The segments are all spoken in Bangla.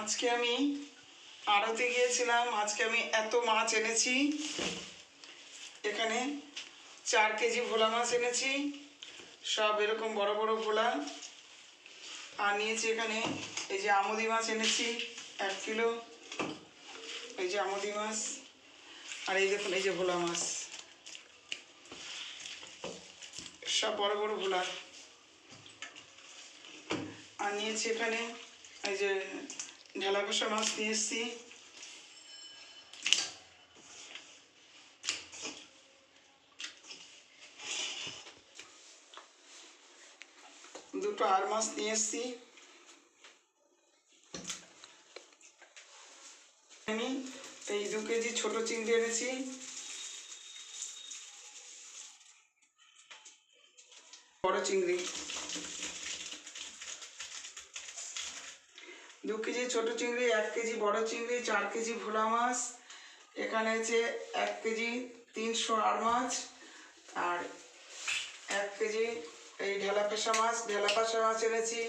আজকে আমি আড়তে গিয়েছিলাম, আজকে আমি এত মাছ এনেছি। এখানে চার কেজি ভোলা মাছ এনেছি, সব এরকম বড় বড় ভোলা। আর নিয়েছি এখানে এই যে আমুদি মাছ এনেছি, এক কিলো। এই যে আমুদি মাছ, আর এই দেখুন, এই যে ভোলা মাছ। সব বড় বড় ভোলা। আর নিয়েছি এখানে এই যে ঢেলা কষা মাছ নিয়ে এসেছি। দুটো আর মাছ নিয়ে এসেছি। আমি এই দু কেজি ছোট চিংড়ি এনেছি। বড় চিংড়ি। দু কেজি ছোট চিংড়ি, এক কেজি বড় চিংড়ি, চার কেজি ভোলা মাছ। এখানে আছে এক কেজি তিনশো আর মাছ আর এক কেজি এই ঢেলা পেশা মাছ। ঢেলা পেশা মাছ এনেছি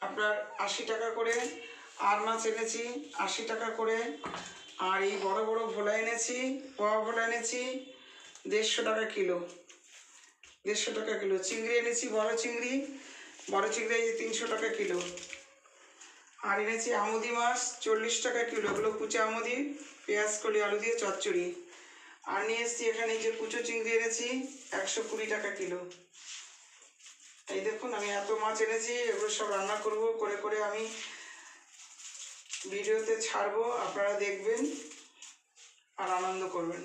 আপনার আশি টাকা করে। আর মাছ এনেছি আশি টাকা করে। আর এই বড় বড় ভোলা এনেছি, পোয়া ভোলা এনেছি, দেড়শো টাকা কিলো। দেড়শো টাকা কিলো। চিংড়ি এনেছি, বড় চিংড়ি। বড় চিংড়ি এই তিনশো টাকা কিলো। আর এনেছি আমুদি মাছ, চল্লিশ টাকা কিলো। এগুলো কুচো আমুদি, পেঁয়াজ, কলি, আলু দিয়ে চচ্চড়ি। আর নিয়ে এসেছি এখানে যে কুচো চিংড়ি এনেছি, একশো কুড়ি টাকা কিলো। এই দেখুন, আমি এত মাছ এনেছি, এগুলো সব রান্না করব, করে করে আমি ভিডিওতে ছাড়বো, আপনারা দেখবেন আর আনন্দ করবেন।